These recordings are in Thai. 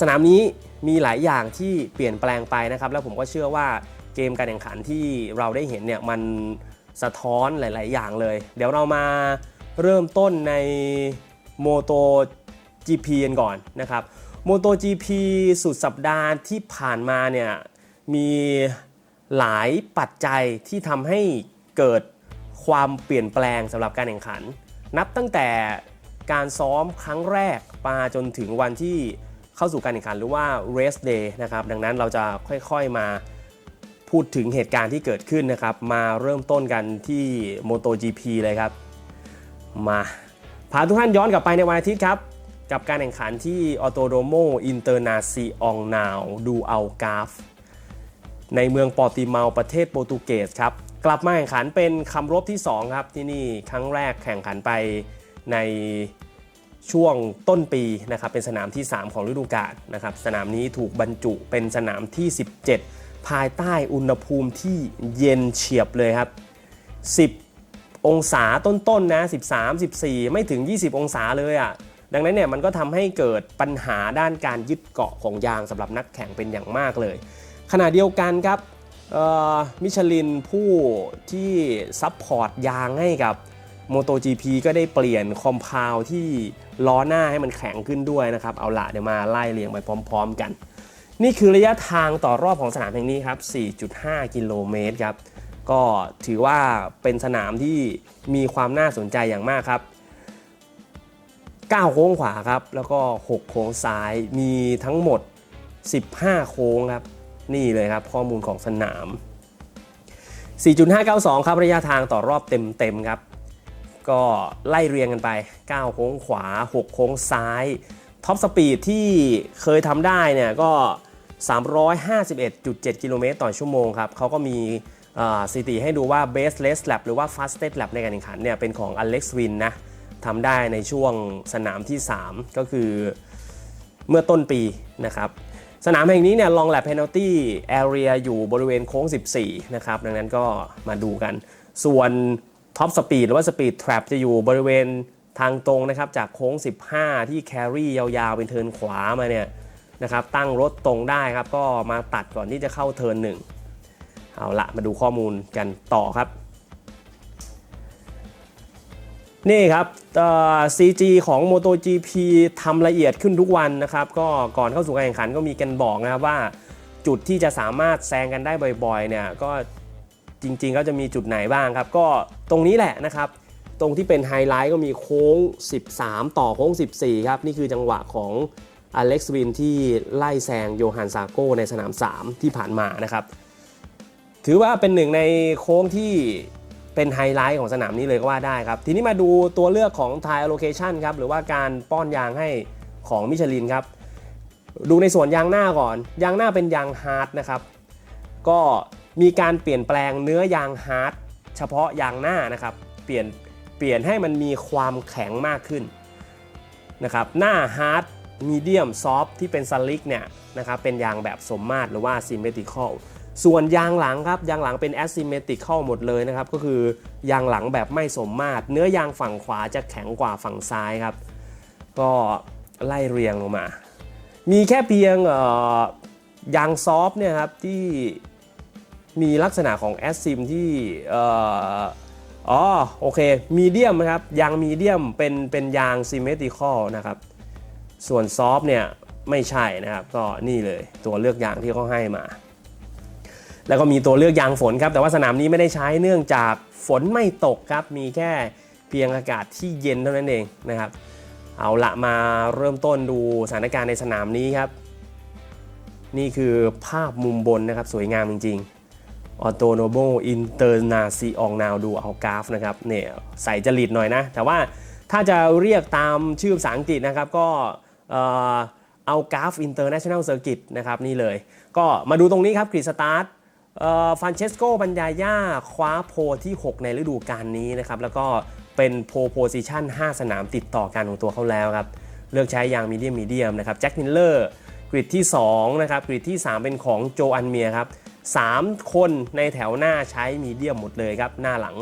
สนามนี้มีหลายอย่างที่เปลี่ยนแปลงไปนะครับ แล้วผมก็เชื่อว่าเกมการแข่งขันที่เราได้เห็นเนี่ยมันสะท้อนหลาย ๆ อย่างเลย เดี๋ยวเรามาเริ่มต้นใน Moto GP กันก่อนนะครับ Moto GP สุดสัปดาห์ที่ผ่านมาเนี่ยมีหลายปัจจัยที่ทำให้เกิดความเปลี่ยนแปลงสำหรับการแข่งขัน นับตั้งแต่การซ้อมครั้งแรกมาจนถึงวันที่ เข้าสู่การแข่งขันหรือว่า race day นะครับ ดังนั้นเราจะค่อยๆมาพูดถึงเหตุการณ์ที่เกิดขึ้นนะครับ มาเริ่มต้นกันที่ MotoGP เลยครับ มาพาทุกท่านย้อนกลับไปในวันอาทิตย์ครับ กับการแข่งขันที่ออโตโดโมอินเตอร์นาซีองนาวดูอัลกาฟในเมืองปอติเมาประเทศโปรตุเกสครับ กลับมาแข่งขันเป็นคำรบที่ 2 ครับ ที่นี่ครั้งแรกแข่งขันไปใน ช่วงต้นปีนะครับเป็นสนามที่ 3 ของฤดูกาลนะครับสนามนี้ถูกบรรจุเป็นสนามที่ 17 ภายใต้อุณหภูมิที่เย็นเฉียบเลยครับ 10 องศาต้นๆนนะ13 14 ไม่ถึง 20 องศาเลยอะ่ะดังนั้นเนี่ยมันก็ทำให้เกิดปัญหาด้านการยึดเกาะของยางสำหรับนักแข่งเป็นอย่างมากเลย ขณะเดียวกันครับมิชลินผู้ที่ซัพพอร์ตยางให้กับ MotoGP ก็ได้เปลี่ยนคอมเพาวที่ล้อหน้าให้มันแข็งขึ้นด้วยนะครับ เอาละเดี๋ยวมาไล่เรียงไปพร้อม ๆ กัน นี่คือระยะทางต่อรอบของสนามแห่งนี้ครับ 4.5 กิโลเมตรครับ ก็ถือว่าเป็นสนามที่มีความน่าสนใจอย่างมากครับ 9 โค้งขวาครับ แล้วก็ 6 โค้งซ้าย มีทั้งหมด 15 โค้งครับ นี่เลยครับข้อมูลของสนาม4.592 ครับ ระยะทางต่อรอบเต็มๆครับ ก็ไล่เรียงกันไป 9 โค้งขวา 6 โค้งซ้าย ท็อปสปีดที่เคยทำได้เนี่ยก็ 351.7 กิโลเมตรต่อชั่วโมงครับเขาก็มีสถิติให้ดูว่า best less lap หรือว่า fastest lap ในการแข่งขันเนี่ยเป็นของ Alex Win นะทำได้ในช่วงสนามที่ 3 ก็คือเมื่อต้นปีนะครับสนามแห่งนี้เนี่ย long lap penalty area อยู่บริเวณโค้ง 14 นะครับ ดังนั้นก็มาดูกัน ส่วน top speed หรือว่า speed trap จะอยู่บริเวณทางตรงนะครับจากโค้ง 15 ที่ carry ยาวๆ เป็นเทินขวามาเนี่ยนะครับตั้งรถตรงได้ครับก็มาตัดก่อนที่จะเข้าเทินหนึ่งเอาละมาดูข้อมูลกันต่อครับ นี่ครับเอ่อ CG ของ MotoGP ทำละเอียดขึ้นทุกวันนะครับ ก็ก่อนเข้าสู่การแข่งขันก็มีกันบอกนะครับว่าจุดที่จะสามารถแซงกันได้บ่อยๆเนี่ยก็ จริงๆก็จะมีจุดไหนบ้างครับ ก็ตรงนี้แหละนะครับ ตรงที่เป็นไฮไลท์ก็มีโค้ง 13 ต่อโค้ง 14 ครับ นี่คือจังหวะของอเล็กซ์วินที่ไล่แซงโยฮันซาโกในสนาม 3 ที่ผ่านมานะครับ ถือว่าเป็นหนึ่งในโค้งที่เป็นไฮไลท์ของสนามนี้เลยก็ว่าได้ครับ ทีนี้มาดูตัวเลือกของ Tire Allocation ครับ หรือว่าการป้อนยางให้ของมิชลินครับ ดูในส่วนยางหน้าก่อน ยางหน้าเป็นยางฮาร์ดนะครับ ก็ มีการเปลี่ยนแปลงเนื้อยางฮาร์ดเฉพาะยางหน้านะครับ เปลี่ยนเปลี่ยนให้มันมีความแข็งมากขึ้นนะครับหน้าฮาร์ดมีเดียมซอฟที่เป็นสลิกเนี่ยนะครับเป็นยางแบบสมมาตรหรือว่า symmetrical ส่วนยางหลังครับ ยางหลังเป็น asymmetrical หมดเลยนะครับ ก็คือยางหลังแบบไม่สมมาตร เนื้อยางฝั่งขวาจะแข็งกว่าฝั่งซ้ายครับ ก็ไล่เรียงลงมา มีแค่เพียงยางซอฟต์เนี่ยครับที่ มีลักษณะของแอสซิมที่อ่ออ๋อโอเคมีเดียมนะครับยางมีเดียมเป็นเป็นยางซิมเมตริคอลนะครับ ส่วนซอฟต์เนี่ยไม่ใช่นะครับ ก็นี่เลยตัวเลือกยางที่เขาให้มา แล้วก็มีตัวเลือกยางฝนครับ แต่ว่าสนามนี้ไม่ได้ใช้เนื่องจากฝนไม่ตกครับ มีแค่เพียงอากาศที่เย็นเท่านั้นเองนะครับ เอาละมาเริ่มต้นดูสถานการณ์ในสนามนี้ครับ นี่คือภาพมุมบนนะครับ สวยงามจริงๆ ออโตโนโบอินเตอร์นาซีองนาวดูเอากราฟนะครับเนี่ยใส่จริตหน่อยนะ แต่ว่าถ้าจะเรียกตามชื่อภาษาอังกฤษนะครับ ก็เอากราฟอินเตอร์เนชั่นแนลเซอร์กิตนะครับนี่เลย ก็มาดูตรงนี้ครับกรีดสตาร์ทฟานเชสโกบัญญาย่าคว้าโพที่ 6 ในฤดูกาลนี้นะครับ แล้วก็เป็นโพโพซิชัน5 สนามติดต่อกันของตัวเขาแล้วครับ เลือกใช้ยางมีเดียมมีเดียมนะครับแจ็คมิลเลอร์กริดที่ 2 นะครับ กริดที่ 3 เป็นของโจอันเมียครับ 3 คนในแถวหน้าใช้มีเดียมหมดเลยครับ หน้าหลัง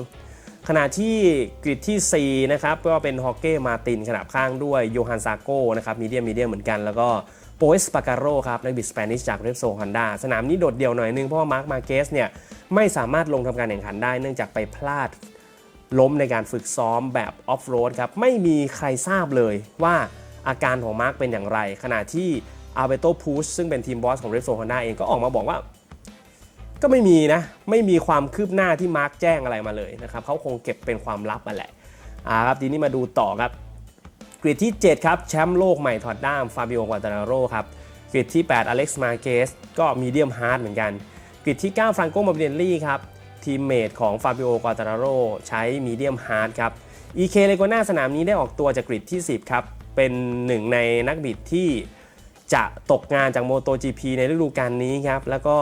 ขณะที่กริดที่ 4 นะครับ ก็เป็นฮอกเก้มาตินขนาบข้างด้วยโยฮันซาโก้นะครับมีเดียมมีเดียมเหมือนกันแล้วก็โปเอสปาการโรครับนักบิดสเปนิชจากเรปโซฮอนดาสนามนี้โดดเดี่ยวหน่อยนึง เพราะว่ามาร์คมาเกสเนี่ยไม่สามารถลงทำการแข่งขันได้เนื่องจากไปพลาดล้มในการฝึกซ้อมแบบออฟโรดครับ ไม่มีใครทราบเลยว่าอาการของมาร์คเป็นอย่างไร ขณะที่อาเบโตพูชซึ่งเป็นทีมบอสของเรปโซฮอนดาเองก็ออกมาบอกว่า ก็ไม่มีนะ ไม่มีความคืบหน้าที่มาร์กแจ้งอะไรมาเลยนะครับเขาคงเก็บเป็นความลับมาแหละอ่าครับทีนี้มาดูต่อครับกริดที่ 7 ครับ แชมป์โลกใหม่ถอดด้ามฟาบิโอควาตานาโรครับกริดที่ 8 อเล็กซ์มาเกสก็มีเดียมฮาร์ดเหมือนกันกริดที่ 9 ฟรานโกมาเบนลี่ครับทีมเมทของฟาบิโอควาตานาโรใช้มีเดียมฮาร์ดครับอีเคเลโกน่าสนามนี้ได้ออกตัวจากกริดที่ 10 ครับ เป็นหนึ่งในนักบิดที่จะตกงานจากโมโต GP ในฤดูกาลนี้ครับแล้วก็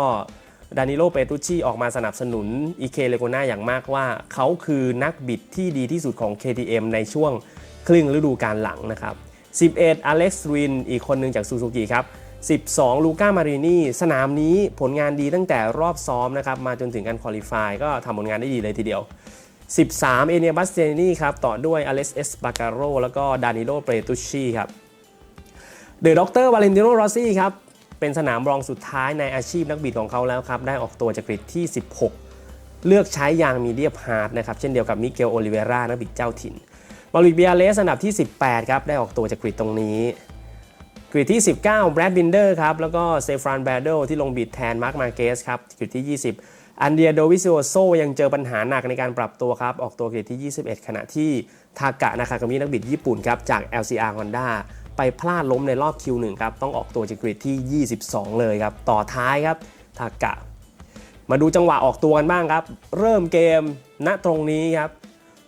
ดานิโลเปตุชีออกมาสนับสนุนอีเคเลโกนาอย่างมากว่า เขาคือนักบิดที่ดีที่สุดของ KTM ในช่วงครึ่งฤดูกาลหลังนะครับ 11 อเล็กซ์วินอีกคนหนึ่งจากซูซูกิครับ 12 ลูก้ามารินีสนามนี้ผลงานดีตั้งแต่รอบซ้อมนะครับ มาจนถึงการคุริฟายก็ทำผลงานได้ดีเลยทีเดียว 13 เอเนียบัสเจนีครับ ต่อด้วยอเล็กซ์เอสบาการโรแล้วก็ดานิโลเปตุชีครับเดอะด็อกเตอร์วาเลนติโนโรซี่ครับ เป็นสนามรองสุดท้ายในอาชีพนักบิดของเขาแล้วครับ ได้ออกตัวจากกริดที่ 16 เลือกใช้ยางมีเดียพาร์ดนะครับเช่นเดียวกับมิเกลโอลิเวรานักบิดเจ้าถิ่นมาริเบียเลสอันดับที่ 18 ครับ ได้ออกตัวจากกริดตรงนี้กริดที่ 19 แบรดบินเดอร์ครับ แล้วก็เซฟรานแบดเดลที่ลงบิดแทนมาร์คมาเกสครับกริดที่ 20 อันเดียโดวิซิโอโซยังเจอปัญหาหนักในการปรับตัวครับ ออกตัวกริดที่ 21 ขณะที่ทากะนาคากามินักบิดญี่ปุ่นครับ จาก LCR Honda ไปพลาดล้มในรอบ Q1 ครับต้องออกตัวจากกริดที่ 22 เลยครับ ต่อท้ายครับทากะ มาดูจังหวะออกตัวกันบ้างครับ เริ่มเกมณตรงนี้ครับ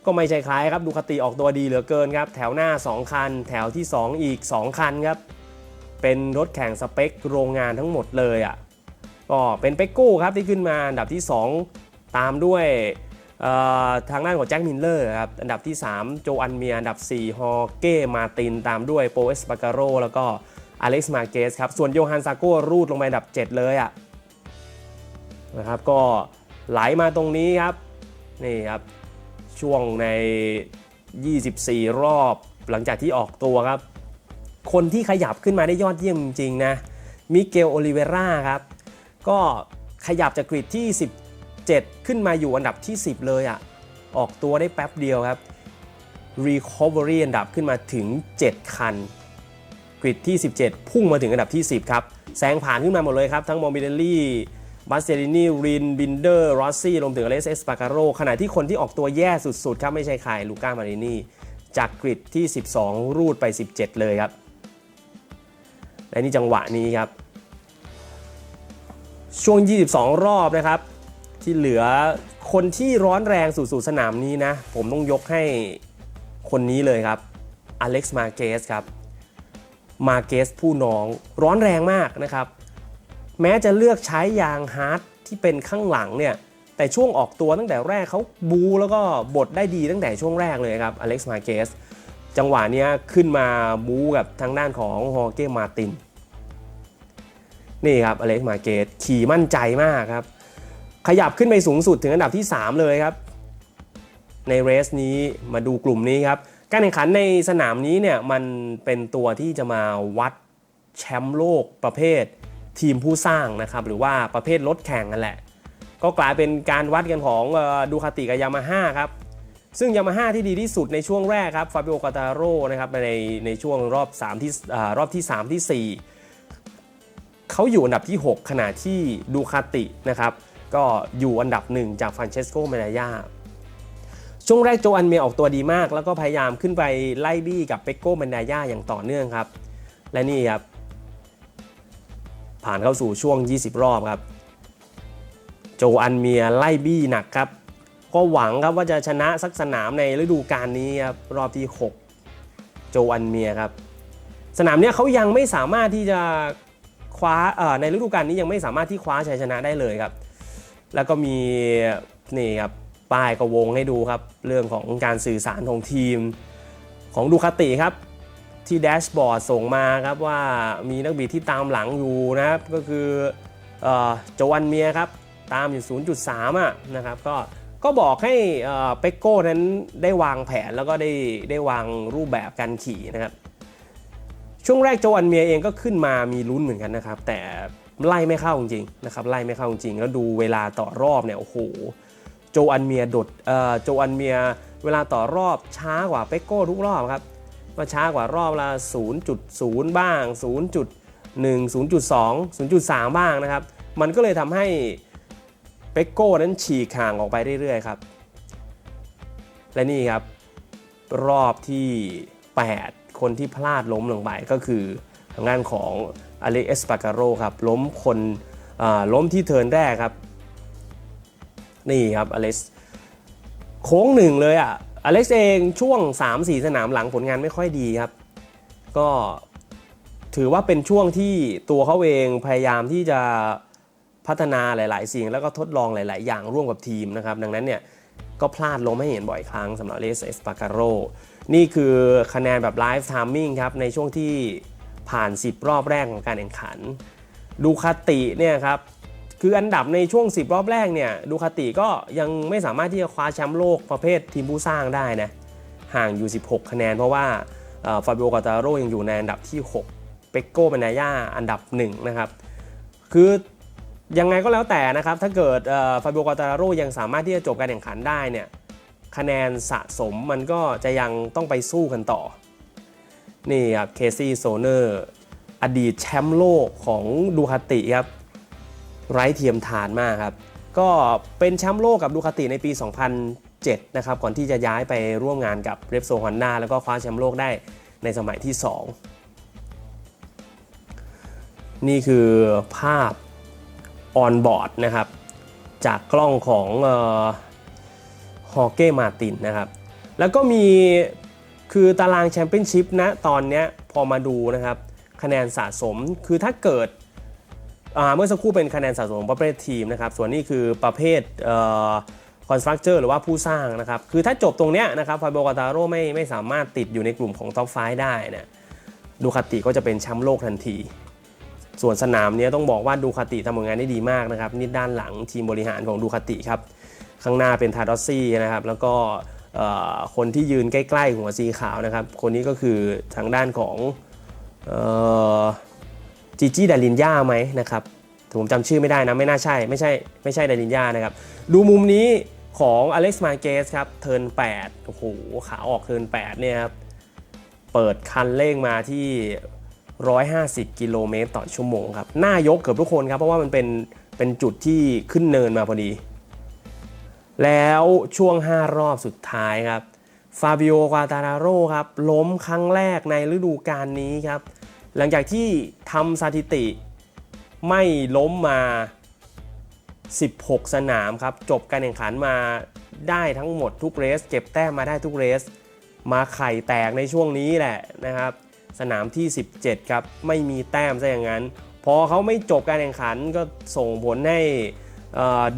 ก็ไม่ใช่ใครครับดูคติออกตัวดีเหลือเกินครับ แถวหน้า 2 คัน แถวที่ 2 อีก 2 คันครับ เป็นรถแข่งสเปคโรงงานทั้งหมดเลยอะก็เป็นเปกโก้ครับที่ขึ้นมาอันดับที่ 2 ตามด้วย ทางด้านของแจ็คมิลเลอร์ครับอันดับที่ 3 โจอันเมียอันดับ 4 ฮอเก้มาตินตามด้วยโปเอสปาการโรแล้วก็อเล็กซ์มาเกสครับ ส่วนโยฮันซาโก้รูดลงไปอันดับ 7 เลยอะนะครับก็ไหลมาตรงนี้ครับ นี่ครับ ช่วงใน 24 รอบหลังจากที่ออกตัวครับ คนที่ขยับขึ้นมาได้ยอดเยี่ยมจริงๆนะมิเกลโอลิเวราครับ ก็ขยับจากกริดที่ 7 ขึ้นมาอยู่อันดับที่ 10 เลยอะ่ะ ออกตัวได้แป๊บเดียวครับ Recovery อันดับขึ้นมาถึง 7 คัน กริดที่ 17 พุ่งมาถึงอันดับที่ 10 ครับ แซงผ่านขึ้นมาหมดเลยครับ ทั้งมอมิเดลลี่บัสเซรินีริน บินเดอร์ รอสซี่ รวมถึงอเลสเอสปาการโร ขณะที่คนที่ออกตัวแย่สุดๆ ครับ ไม่ใช่ใคร ลูก้า มารินี จากกริดที่ 12 รูดไป 17 เลยครับ และนี่จังหวะนี้ครับ ช่วง 22 รอบนะครับ ที่เหลือคนที่ร้อนแรงสู่สนามนี้นะ ผมต้องยกให้คนนี้เลยครับอเล็กซ์มาเกสครับมาเกสผู้น้องร้อนแรงมากนะครับ แม้จะเลือกใช้ยางฮาร์ดที่เป็นข้างหลังเนี่ยแต่ช่วงออกตัวตั้งแต่แรกเขาบูแล้วก็บดได้ดีตั้งแต่ช่วงแรกเลยครับอเล็กซ์มาเกสจังหวะเนี้ยขึ้นมาบูกับทางด้านของฮอเก้มาตินนี่ครับอเล็กซ์มาเกสขี่มั่นใจมากครับ ขยับขึ้นไปสูงสุดถึงอันดับที่ 3 เลยครับ ในเรสนี้มาดูกลุ่มนี้ครับ การแข่งขันในสนามนี้เนี่ยมันเป็นตัวที่จะมาวัดแชมป์โลกประเภททีมผู้สร้างนะครับ หรือว่าประเภทรถแข่งนั่นแหละ ก็กลายเป็นการวัดกันของดูคาติกับยามาฮ่าครับ ซึ่งยามาฮ่าที่ดีที่สุดในช่วงแรกครับฟาบิโอกาตาโร่นะครับในในช่วงรอบ3ที่อรอบที่ 3 ที่ 4 เขาอยู่อันดับที่ 6 ขณะที่ดูคาตินะครับ ก็อยู่อันดับ1จากฟรานเชสโกเมนายาช่วงแรกโจอันเมียออกตัวดีมาก แล้วก็พยายามขึ้นไปไล่บี้กับเปโก้เมนายาอย่างต่อเนื่องครับ และนี่ครับ ผ่านเข้าสู่ช่วง 20 รอบครับ โจอันเมียไล่บี้หนักครับ ก็หวังครับว่าจะชนะสักสนามในฤดูกาลนี้ครับรอบที่ 6 โจอันเมียครับ สนามเนี้ยเขายังไม่สามารถที่จะคว้าในฤดูกาลนี้ยังไม่สามารถที่คว้าชัยชนะได้เลยครับ แล้วก็มีนี่ครับป้ายกระวงให้ดูครับ เรื่องของการสื่อสารของทีมของดูคาติครับ ที่แดชบอร์ดส่งมาครับว่ามีนักบิดที่ตามหลังอยู่นะครับ ก็คือออโจอันเมียครับ ตามอยู่ 0.3อะนะครับก็ก็บอกให้เปกโก้นั้นได้วางแผนแล้วก็ได้ได้วางรูปแบบการขี่นะครับ ช่วงแรกโจอันเมียเองก็ขึ้นมามีลุ้นเหมือนกันนะครับ แต่ ไล่ไม่เข้าจริงๆนะครับไล่ไม่เข้าจริงแล้วดูเวลาต่อรอบเนี่ยโอ้โหโจอันเมียโดดเอ่อโจอันเมียเวลาต่อรอบช้ากว่าเปกโก้ทุกรอบครับก็ช้ากว่ารอบละ0.0 บ้าง 0.1 0.2 0.3 บ้างนะครับ มันก็เลยทำให้เปกโก้นั้นฉีกห่างออกไปเรื่อยๆครับ และนี่ครับรอบที่ 8 คนที่พลาดล้มลงไปก็คือทางด้านของ อเล็กเอสปาการโรครับล้มคนล้มที่เทิร์นแรกครับ นี่ครับอเล็กโค้งหนึ่งเลยอะอเล็กเองช่วง 3-4 สนามหลังผลงานไม่ค่อยดีครับ ก็ถือว่าเป็นช่วงที่ตัวเขาเองพยายามที่จะพัฒนาหลาย ๆ สิ่ง แล้วก็ทดลองหลาย ๆ อย่างร่วมกับทีมนะครับ ดังนั้นเนี่ยก็พลาดล้มให้เห็นบ่อยครั้งสำหรับเลสเอสปาการโรนี่คือคะแนนแบบไลฟ์ไทมิ่งครับ ในช่วงที่ ผ่าน 10 รอบแรกของการแข่งขัน ดูคาติเนี่ยครับคืออันดับในช่วง 10 รอบแรกเนี่ยดูคาติก็ยังไม่สามารถที่จะคว้าแชมป์โลกประเภททีมผู้สร้างได้นะห่างอยู่ 16 คะแนน เพราะว่าฟาบิโอกาตาโรยังอยู่ในอันดับที่ 6 เปกโก้เบนายาอันดับ 1 นะครับ คือยังไงก็แล้วแต่นะครับ ถ้าเกิดฟาบิโอกาตาโรยังสามารถที่จะจบการแข่งขันได้เนี่ยคะแนนสะสมมันก็จะยังต้องไปสู้กันต่อ นี่ครับเคซี่โซเนอร์อดีตแชมป์โลกของดูคาติครับไร้เทียมทานมากครับ ก็เป็นแชมป์โลกกับดูคาติในปี 2007 นะครับ ก่อนที่จะย้ายไปร่วมงานกับเรปโซฮอนด้าแล้วก็คว้าแชมป์โลกได้ในสมัยที่ 2 นี่คือภาพออนบอร์ดนะครับ จากกล้องของฮอเก้มาตินนะครับ แล้วก็มี คือตารางแชมเปี้ยนชิพนะตอนนี้พอมาดูนะครับ คะแนนสะสมคือถ้าเกิดเมื่อสักครู่เป็นคะแนนสะสมของประเภททีมนะครับ ส่วนนี้คือประเภทคอนสตรักเจอร์หรือว่าผู้สร้างนะครับ คือถ้าจบตรงเนี้ยนะครับฟาโบกาตาโร่ไม่ไม่สามารถติดอยู่ในกลุ่มของท็อปไฟได้นี่ยดูคาติก็จะเป็นแชมป์โลกทันที ส่วนสนามนี้ต้องบอกว่าดูคาติทำผลงานได้ดีมากนะครับ นี่ด้านหลังทีมบริหารของดูคาติครับ ข้างหน้าเป็นทาดอสซี่นะครับ แล้วก็ คนที่ยืนใกล้ๆหัวสีขาวนะครับ คนนี้ก็คือทางด้านของจีจี้ดารินยาไหมนะครับผมจำชื่อไม่ได้นะ ไม่น่าใช่ไม่ใช่ไม่ใช่ดารินยานะครับ ดูมุมนี้ของอเล็กซ์มาเกสครับเทิร์น8โอ้โหขาออกเทิร์น8เนี่ยครับเปิดคันเร่งมาที่ 150 กิโลเมตรต่อชั่วโมงครับหน้ายกเกือบทุกคนครับ เพราะว่ามันเป็นเป็นจุดที่ขึ้นเนินมาพอดี แล้วช่วง 5 รอบสุดท้ายครับฟาบิโอกาตาราโรครับล้มครั้งแรกในฤดูกาลนี้ครับ หลังจากที่ทำสถิติไม่ล้มมา 16 สนามครับ จบการแข่งขันมาได้ทั้งหมดทุกเรส เก็บแต้มมาได้ทุกเรส มาไข่แตกในช่วงนี้แหละนะครับ สนามที่ 17 ครับ ไม่มีแต้มซะอย่างนั้น พอเขาไม่จบการแข่งขันก็ส่งผลให้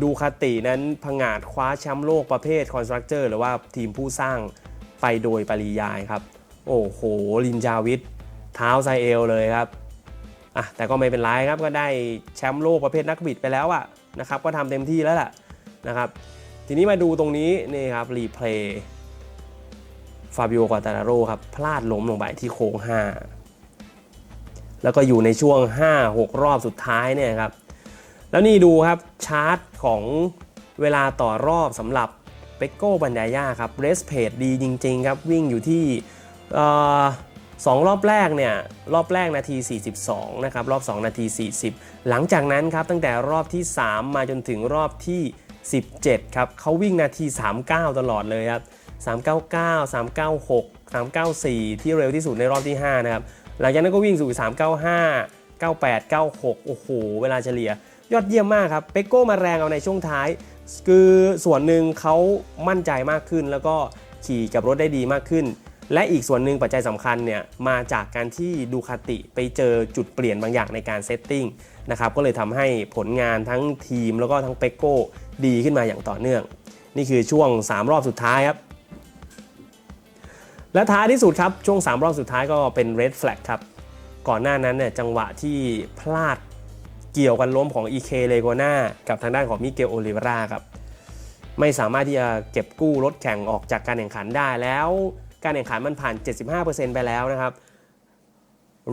ดูคาตินั้นผงาดคว้าแชมป์โลกประเภทคอนสตรักเจอร์หรือว่าทีมผู้สร้างไปโดยปริยายครับ โอ้โห ลินจาวิทเท้าไซเอลเลยครับอะแต่ก็ไม่เป็นไรครับก็ได้แชมป์โลกประเภทนักบิดไปแล้วอะนะครับก็ทำเต็มที่แล้วล่ะนะครับ ทีนี้มาดูตรงนี้นี่ครับรีเพลย์ฟาบิโอกาตาราโรครับพลาดล้มลงไปที่โค้ง5 แล้วก็อยู่ในช่วง 5-6 รอบสุดท้ายเนี่ยครับ แล้วนี่ดูครับชาร์ตของเวลาต่อรอบสำหรับเปกโก้บันดายาครับเรสเพจดีจริง ๆ ครับ วิ่งอยู่ที่สองรอบแรกเนี่ยรอบแรกนาที 42 นะครับ รอบ 2 นาที 40 หลังจากนั้นครับตั้งแต่รอบที่ 3 มาจนถึงรอบที่ 17 ครับเขาวิ่งนาที 39 ตลอดเลยครับ 399 396 394 ที่เร็วที่สุดในรอบที่ 5 นะครับ หลังจากนั้นก็วิ่งสู่ 395 98 96 โอ้โห เวลาเฉลี่ย ยอดเยี่ยมมากครับเปโก้มาแรงเอาในช่วงท้าย คือส่วนหนึ่งเขามั่นใจมากขึ้น แล้วก็ขี่กับรถได้ดีมากขึ้น และอีกส่วนหนึ่งปัจจัยสำคัญเนี่ยมาจากการที่ดูคาติไปเจอจุดเปลี่ยนบางอย่างในการเซตติ้งนะครับก็เลยทำให้ผลงานทั้งทีมแล้วก็ทั้งเปโก้ดีขึ้นมาอย่างต่อเนื่อง นี่คือช่วง 3 รอบสุดท้ายครับและท้ายที่สุดครับช่วง 3 รอบสุดท้ายก็เป็น red flag ครับก่อนหน้านั้นเนี่ยจังหวะที่พลาด เกี่ยวกันล้มของ EK เลโกนากับทางด้านของมิเกลโอลิเวราครับไม่สามารถที่จะเก็บกู้รถแข่งออกจากการแข่งขันได้แล้ว การแข่งขันมันผ่าน 75%ไปแล้วนะครับ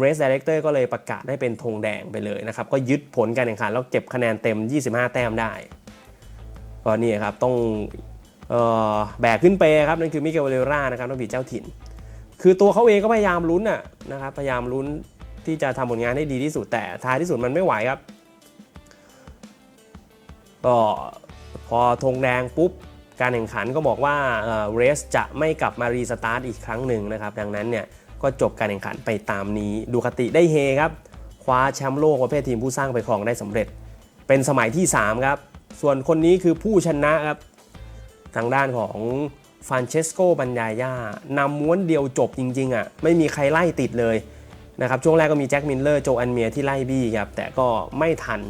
Race Director ก็เลยประกาศให้เป็นธงแดงไปเลยนะครับ ก็ยึดผลการแข่งขันแล้วเก็บคะแนนเต็ม 25 แต้มได้ก็นี่ครับต้องออแบกขึ้นเปครับ นั่นคือมิเกลเวเลรานะครับนักบิดเจ้าถิ่น คือตัวเขาเองก็พยายามลุ้นนะนะครับพยายามลุ้น ที่จะทำผลงานให้ดีที่สุดแต่ท้ายที่สุดมันไม่ไหวครับก็พอธงแดงปุ๊บการแข่งขันก็บอกว่าเรสจะไม่กลับมารีสตาร์ทอีกครั้งหนึ่งนะครับ ดังนั้นเนี่ยก็จบการแข่งขันไปตามนี้ดูคติได้เฮครับ คว้าแชมป์โลกประเภททีมผู้สร้างไปครองได้สำเร็จ เป็นสมัยที่ 3 ครับ ส่วนคนนี้คือผู้ชนะครับ ทางด้านของฟานเชสโกบัญญาย่านำม้วนเดียวจบจริงๆอะไม่มีใครไล่ติดเลย นะครับช่วงแรกก็มีแจ็คมิลเลอร์โจอันเมียที่ไล่บี้ครับแต่ก็ไม่ทัน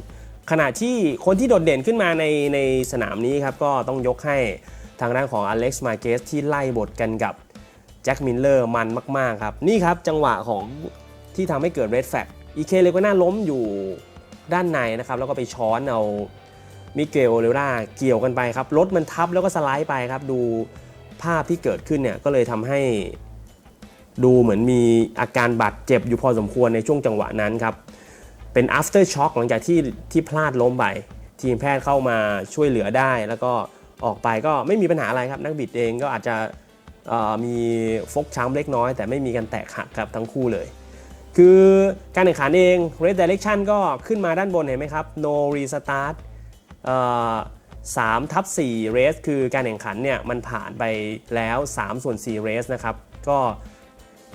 ขณะที่คนที่โดดเด่นขึ้นมาในในสนามนี้ครับก็ต้องยกให้ทางด้านของอเล็กซ์มาเกสที่ไล่บทกันกับแจ็คมิลเลอร์มันมาก ๆ ครับ นี่ครับจังหวะของที่ทำให้เกิดเรดแฟกอีเคเลก็น่าล้มอยู่ด้านในนะครับ แล้วก็ไปช้อนเอามิเกลโอเลราเกี่ยวกันไปครับ รถมันทับแล้วก็สไลด์ไปครับ ดูภาพที่เกิดขึ้นเนี่ย ก็เลยทำให้ ดูเหมือนมีอาการบาดเจ็บอยู่พอสมควรในช่วงจังหวะนั้นครับ เป็น after shock หลังจากที่ที่พลาดล้มไป ทีมแพทย์เข้ามาช่วยเหลือได้ แล้วก็ออกไปก็ไม่มีปัญหาอะไรครับ นักบิดเองก็อาจจะมีฟกช้ำเล็กน้อย แต่ไม่มีการแตกหักครับทั้งคู่เลย คือการแข่งขันเอง Red Direction ก็ขึ้นมาด้านบนเห็นไหมครับ no restart สามทับ4เรสคือการแข่งขันเนี่ยมันผ่านไปแล้ว 3 ส่วน4เรสนะครับ ก็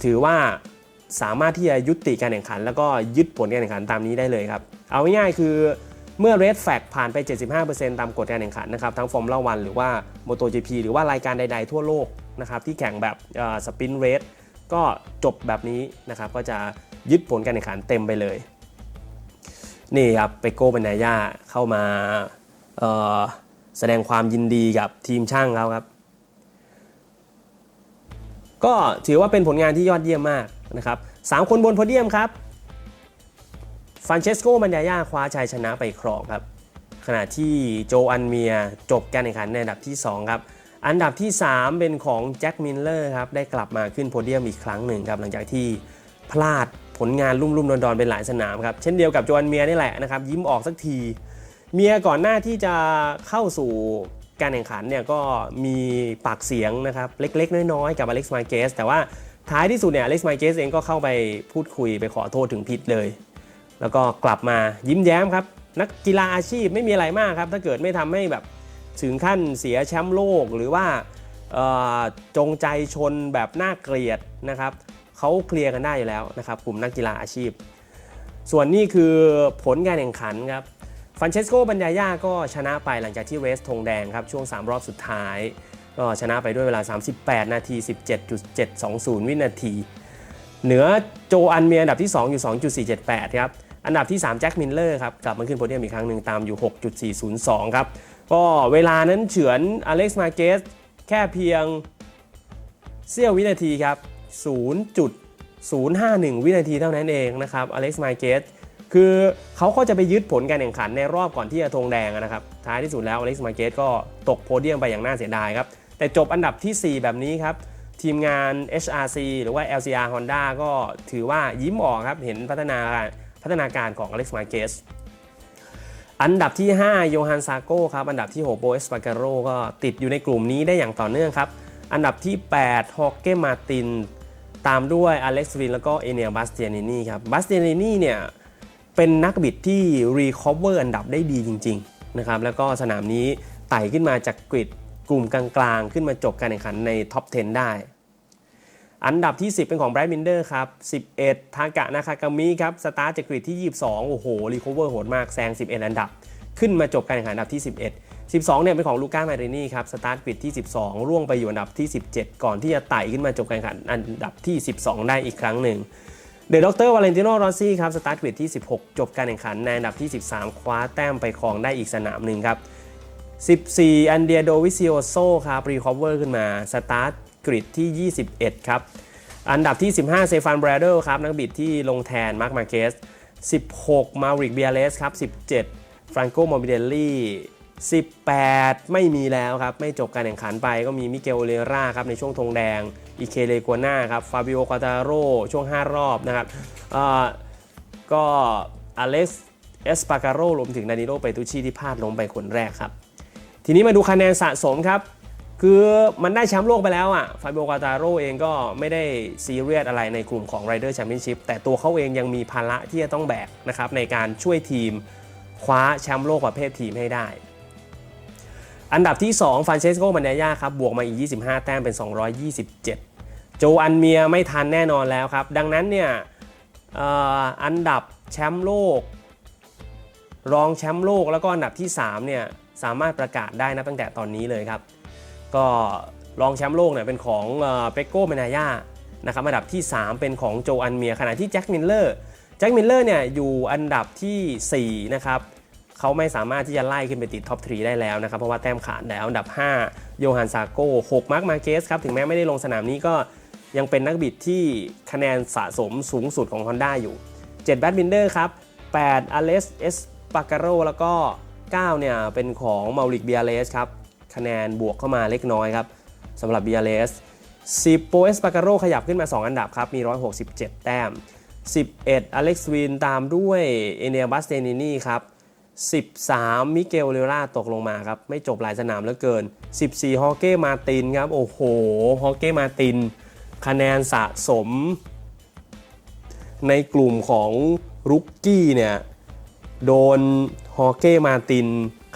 ถือว่าสามารถที่จะยุติการแข่งขัน แล้วก็ยึดผลการแข่งขันตามนี้ได้เลยครับ เอาง่ายๆคือเมื่อเรสแฟกผ่านไป 75%ตามกฎการแข่งขันนะครับทั้งฟอร์มล่าวันหรือว่า MotoGP หรือว่ารายการใดๆทั่วโลกนะครับที่แข่งแบบสปินเรสก็จบแบบนี้นะครับก็จะยึดผลการแข่งขันเต็มไปเลย นี่ครับเปโก้ปัญญาย่าเข้ามาแสดงความยินดีกับทีมช่างเขาครับ ก็ถือว่าเป็นผลงานที่ยอดเยี่ยมมากนะครับสามคนบนโพเดียมครับฟานเชสโกบัญญาย่าคว้าชัยชนะไปครองครับ ขณะที่โจอันเมียจบการแข่งขันในอันดับที่ 2 ครับ อันดับที่ 3 เป็นของแจ็คมิลเลอร์ครับ ได้กลับมาขึ้นโพเดียมอีกครั้งหนึ่งครับ หลังจากที่พลาดผลงานลุ่มๆดอนๆเป็นหลายสนามครับ เช่นเดียวกับโจอันเมียนี่แหละนะครับ ยิ้มออกสักที เมียก่อนหน้าที่จะเข้าสู่ การแข่งขันเนี่ยก็มีปากเสียงนะครับเล็กๆ น้อยๆ กับอเล็กซ์มาเกสแต่ว่าท้ายที่สุดเนี่ยอเล็กซ์มาเกสเองก็เข้าไปพูดคุยไปขอโทษถึงพิษเลย แล้วก็กลับมายิ้มแย้มครับ นักกีฬาอาชีพไม่มีอะไรมากครับ ถ้าเกิดไม่ทำให้แบบถึงขั้นเสียแชมป์โลกหรือว่าจงใจชนแบบน่าเกลียดนะครับเขาเคลียร์กันได้อยู่แล้วนะครับกลุ่มนักกีฬาอาชีพ ส่วนนี้คือผลการแข่งขันครับ ฟันเชสโกบัญญาย่าก็ชนะไปหลังจากที่เรสธงแดงครับช่วง 3 รอบสุดท้าย ก็ชนะไปด้วยเวลา 38 นาที 17.720 วินาที เหนือโจอันเมียอันดับที่ 2 อยู่ 2.478 ครับ อันดับที่ 3 แจ็คมิลเลอร์ครับ กลับมาขึ้นโพเดียมอีกครั้งหนึ่งตามอยู่ 6.402 ครับ ก็เวลานั้นเฉือนอเล็กซ์มาเกสแค่เพียงเสี้ยววินาทีครับ0.051 วินาทีเท่านั้นเองนะครับอเล็กซ์มาเกส คือเขาก็จะไปยึดผลการแข่งขันในรอบก่อนที่จะธงแดงนะครับ ท้ายที่สุดแล้วอเล็กซ์มาเกสก็ตกโพเดียมไปอย่างน่าเสียดายครับ แต่จบอันดับทีสี่ 4 แบบนี้ครับ ทีมงาน HRC หรือว่า LCR Honda ก็ถือว่ายิ้มออกครับ เห็นพัฒนาพัฒนาการของ Alex Marquez อันดับที่ 5 โยฮันซาโก้ครับ อันดับที่ 6 โบเอสปาการโรก็ติดอยู่ในกลุ่มนี้ได้อย่างต่อเนื่องครับ อันดับที่ 8 ฮอกเก้มาติน ตามด้วยอเล็กซ์วินแล้วก็เอเนียบัสเตียนินีครับบัสเตียนินีเนี่ย เป็นนักบิดที่รีคอเวอร์อันดับได้ดีจริงๆนะครับแล้วก็สนามนี้ไต่ขึ้นมาจากกริดกลุ่มกลางๆ ขึ้นมาจบการแข่งขันในท็อป 10 ได้ อันดับที่ 10 เป็นของแบรดมินเดอร์ครับ 11 ทากะนาคากามิครับ สตาร์จากกริดที่ 22 โอ้โห รีคอเวอร์โหดมากแซง 11 อันดับ ขึ้นมาจบการแข่งขันอันดับที่ 11 12 เนี่ยเป็นของลูก้ามาเรนี่ครับ สตาร์ทกริดที่ 12 ร่วงไปอยู่อันดับที่ 17 ก่อนที่จะไต่ขึ้นมาจบการแข่งขันอันดับที่ 12 ได้อีกครั้งหนึ่ง เดอะด็อกเตอร์วาเลนติโนรอซี่ครับสตาร์ทกริดที่ 16 จบการแข่งขันในอันดับที่ 13 คว้าแต้มไปครองได้อีกสนามหนึ่งครับ 14 อันเดียโดวิซิโอโซครับรีคอเวอร์ขึ้นมาสตาร์ทกริดที่ 21 ครับ อันดับที่ 15 เซฟานแบรเดลครับนักบิดที่ลงแทนมาร์คมาเกส16 มาริกเบียเลสครับ 17 ฟรานโกโมบิเดลลี่ 18 ไม่มีแล้วครับ ไม่จบการแข่งขันไปก็มีมิเกลเลราครับในช่วงธงแดงอิเคเลกัวนาครับฟาบิโอคาตาโรช่วง 5 รอบนะครับก็อเล็กซ์เอสปาการโรรวมถึงดานิโลเปตุชีที่พลาดล้มไปคนแรกครับ ทีนี้มาดูคะแนนสะสมครับ คือมันได้แชมป์โลกไปแล้วอะฟาบิโอกาตาโรเองก็ไม่ได้ซีเรียสอะไรในกลุ่มของ Rider Championship แต่ตัวเขาเองยังมีภาระที่จะต้องแบกนะครับในการช่วยทีมคว้าแชมป์โลกประเภททีมให้ได้ อันดับที่ 2ฟานเชสโกมันเนยาครับบวกมาอีก 25 แต้มเป็น 227 โจอันเมียไม่ทันแน่นอนแล้วครับ ดังนั้นเนี่ยอันดับแชมป์โลก รองแชมป์โลกแล้วก็อันดับที่3เนี่ยสามารถประกาศได้นะตั้งแต่ตอนนี้เลยครับ ก็รองแชมป์โลกเนี่ยเป็นของเปโก้เมนายานะครับอันดับที่ 3 เป็นของโจอันเมียขณะที่แจ็คมิลเลอร์แจ็คมิลเลอร์เนี่ยอยู่อันดับทีสี่4นะครับ เขาไม่สามารถที่จะไล่ขึ้นไปติดท็อป3ได้แล้วนะครับ เพราะว่าแต้มขาดแล้วอันดับ 5 โยฮันซาโก้6มาร์คมาเกสครับ ถึงแม้ไม่ได้ลงสนามนี้ก็ยังเป็นนักบิดที่คะแนนสะสมสูงสุดของ Honda อยู่ 7 แบดมินเดอร์ครับ 8อเลสเอสปาการโรแล้วก็ 9 เนี่ย เป็นของมาริกเบียเลสครับ คะแนนบวกเข้ามาเล็กน้อยครับสำหรับเบียเลส10โปเอสปาการโรขยับขึ้นมา 2 อันดับครับ มี 167 แต้ม 11อเล็กซ์วินตามด้วยเอเนียบัสเตนินีครับ 13 มิเกลเลราตกลงมาครับ ไม่จบหลายสนามเหลือเกิน 14 ฮอเก้มาตินครับ โอ้โห ฮอเก้มาติน คะแนนสะสม ในกลุ่มของรุกกี้เนี่ย โดนฮอเก้มาติน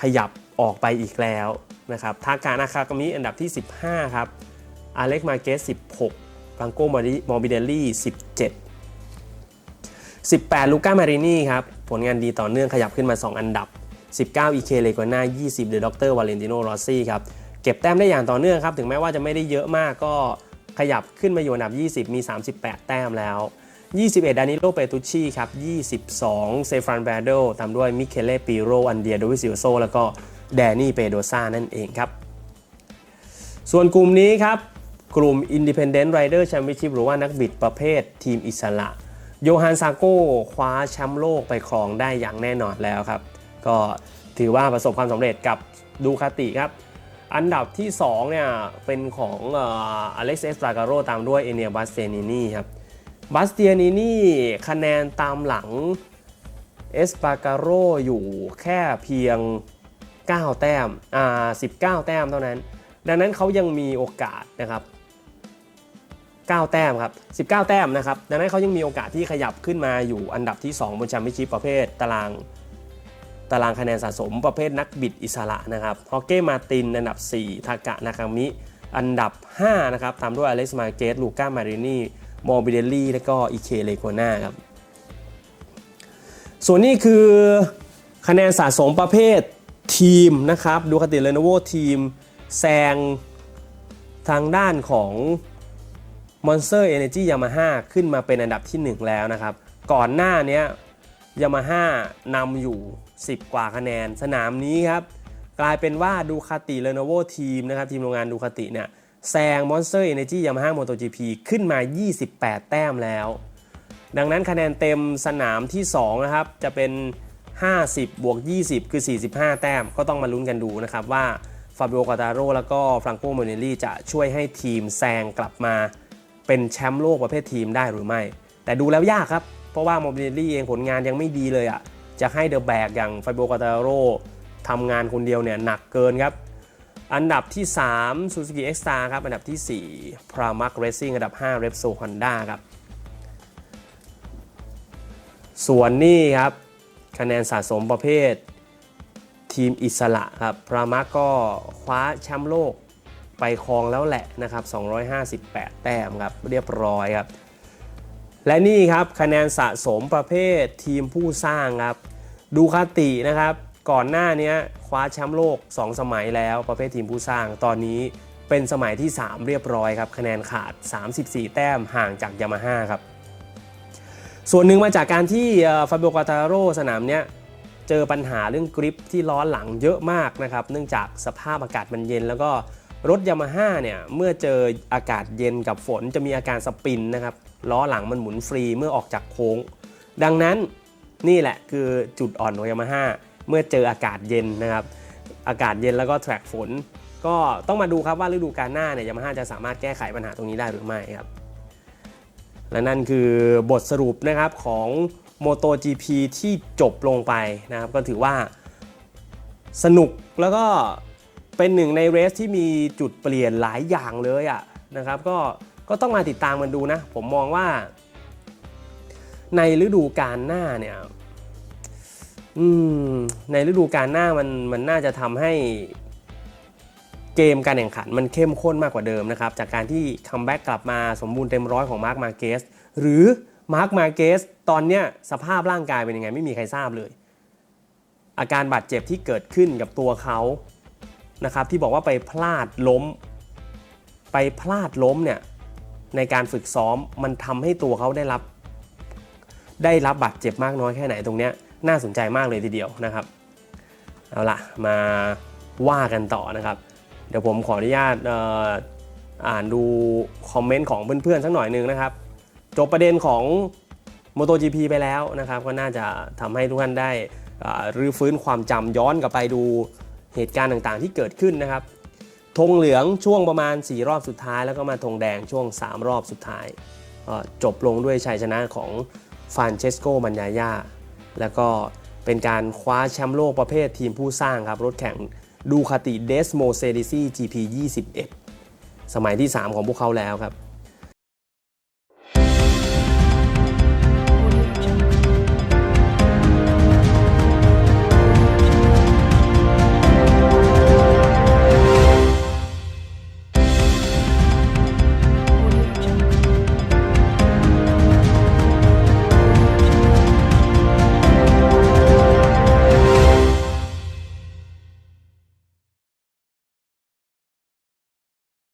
ขยับออกไปอีกแล้วนะครับทาการอาคากามิอันดับที่ 15 ครับ อเล็กมาเกส 16ฟังโกมอร์บิเดลลี่ 17 18 ลูก้ามารินีครับ ผลงานดีต่อเนื่องขยับขึ้นมา 2 อันดับ 19อีเคเลกวน่า20เดอะด็อกเตอร์วาเลนติโนรอซี่ครับ เก็บแต้มได้อย่างต่อเนื่องครับ ถึงแม้ว่าจะไม่ได้เยอะมากก็ขยับขึ้นมาอยู่อันดับ 20 มี 38 แต้มแล้ว 21 ดานิโล เปตุชีครับ 22 เซฟรานแบรโดตามด้วยมิเคเลปิโร อันเดียโดวิซิโอโซแล้วก็แดนนี่ เปโดซานั่นเองครับ ส่วนกลุ่มนี้ครับ กลุ่ม Independent Rider Championship หรือว่านักบิดประเภททีมอิสระ โยฮันซาโก้คว้าแชมป์โลกไปครองได้อย่างแน่นอนแล้วครับ ก็ถือว่าประสบความสำเร็จกับดูคาติครับ อันดับที่2เนี่ยเป็นของอเล็กซ์เอสปราการโรตามด้วยเอเนียบัสเตนินีครับบัสเตียนินีคะแนนตามหลังเอสปาการโรอยู่แค่เพียง 9 แต้มอ่า19 แต้มเท่านั้น ดังนั้นเขายังมีโอกาสนะครับ 9 แต้มครับ 19 แต้มนะครับ ดังนั้นเขายังมีโอกาสที่ขยับขึ้นมาอยู่อันดับที่ 2 บนแชมเปี้ยนชิพประเภทตารางตารางคะแนนสะสมประเภทนักบิดอิสระนะครับฮอกเก้มาตินอันดับ 4 ทากะนากามิ อันดับ 5 นะครับ ตามด้วยอเล็กซ์มาเกสลูก้ามารินีมอร์บิเดลลี่ และก็อิเคเลโกนาครับ ส่วนนี้คือคะแนนสะสมประเภททีมนะครับ ดูคติเลโนโวทีมแซงทางด้านของ Monster Energy Yamaha ขึ้นมาเป็นอันดับที่ 1 แล้วนะครับ ก่อนหน้านี้ยามาฮ่านำอยู่ 10 กว่าคะแนน สนามนี้ครับ กลายเป็นว่าดูคาติเลโนโวทีมนะครับ ทีมโรงงานดูคาติเนี่ยแซง Monster Energy Yamaha MotoGP ขึ้นมา 28 แต้มแล้ว ดังนั้นคะแนนเต็มสนามที่ 2 นะครับ จะเป็น 50 บวก 20 คือ 45 แต้ม ก็ต้องมาลุ้นกันดูนะครับว่าฟาบิโอกาตาโรแล้วก็ฟรังโกโมเนลลี่จะช่วยให้ทีมแซงกลับมา เป็นแชมป์โลกประเภททีมได้หรือไม่ แต่ดูแล้วยากครับ เพราะว่าโมเนลลี่เองผลงานยังไม่ดีเลยอะ่ะจะให้เดอะแบกอย่างไฟาบิโอกาตาโรทำงานคนเดียวเนี่ยหนักเกินครับ อันดับที่3 Suzuki X-Star ครับ อันดับที่ 4 Pramac Racing อันดับ 5 Repsol Honda ครับ ส่วนนี้ครับ คะแนนสะสมประเภททีมอิสระครับพรามาก็คว้าแชมป์โลก ไปครองแล้วแหละนะครับ 258 แต้มครับเรียบร้อยครับและนี่ครับคะแนนสะสมประเภททีมผู้สร้างครับดูคาตินะครับ ก่อนหน้านี้คว้าแชมป์โลก 2 สมัยแล้วประเภททีมผู้สร้างตอนนี้เป็นสมัยที่ 3 เรียบร้อยครับคะแนนขาด 34 แต้มห่างจากยามาฮ่าครับส่วนหนึ่งมาจากการที่ฟาบิโอกาตาโรสนามเนี้ยเจอปัญหาเรื่องกริปที่ล้อหลังเยอะมากนะครับเนื่องจากสภาพอากาศมันเย็นแล้วก็ รถยามาฮ่าเนี่ยเมื่อเจออากาศเย็นกับฝนจะมีอาการสปินนะครับล้อหลังมันหมุนฟรีเมื่อออกจากโค้ง ดังนั้นนี่แหละคือจุดอ่อนของยามาฮ่าเมื่อเจออากาศเย็นนะครับอากาศเย็นแล้วก็แทร็กฝน ก็ต้องมาดูครับว่าฤดูกาลหน้าเนี่ยยามาฮ่าจะสามารถแก้ไขปัญหาตรงนี้ได้หรือไม่ครับและนั่นคือบทสรุปนะครับของ MotoGP ที่จบลงไปนะครับก็ถือว่าสนุกแล้วก็ เป็นหนึ่งในเรสที่มีจุดเปลี่ยนหลายอย่างเลยอะนะครับก็ก็ต้องมาติดตามกันดูนะ ผมมองว่า ในฤดูกาลหน้าเนี่ยอืมในฤดูกาลหน้ามันมันน่าจะทำให้เกมการแข่งขันมันเข้มข้นมากกว่าเดิมนะครับ จากการที่คัมแบ็กกลับมาสมบูรณ์เต็มร้อยของมาร์คมาเกสหรือมาร์คมาเกสตอนเนี้ยสภาพร่างกายเป็นยังไงไม่มีใครทราบเลย อาการบาดเจ็บที่เกิดขึ้นกับตัวเขา นะครับที่บอกว่าไปพลาดล้ม ไปพลาดล้มเนี่ยในการฝึกซ้อมมันทำให้ตัวเขาได้รับ ได้รับบาดเจ็บมากน้อยแค่ไหนตรงเนี้ยน่าสนใจมากเลยทีเดียวนะครับเอาละมาว่ากันต่อนะครับ เดี๋ยวผมขออนุญาตอ่ออ่านดูคอมเมนต์ของเพื่อนๆสักหน่อยหนึงนะครับจบประเด็นของ MotoGP ไปแล้วนะครับ ก็น่าจะทำให้ทุกท่านได้รื้อฟื้นความจำย้อนกลับไปดู เหตุการณ์ต่างๆที่เกิดขึ้นนะครับธงเหลืองช่วงประมาณ 4 รอบสุดท้าย แล้วก็มาธงแดงช่วง 3 รอบสุดท้าย จบลงด้วยชัยชนะของฟานเชสโกมันยายาแล้วก็เป็นการคว้าแชมป์โลกประเภททีมผู้สร้างครับ รถแข่งดูคาติเดสโมเซดิซี GP 21 สมัยที่ 3 ของพวกเขาแล้วครับ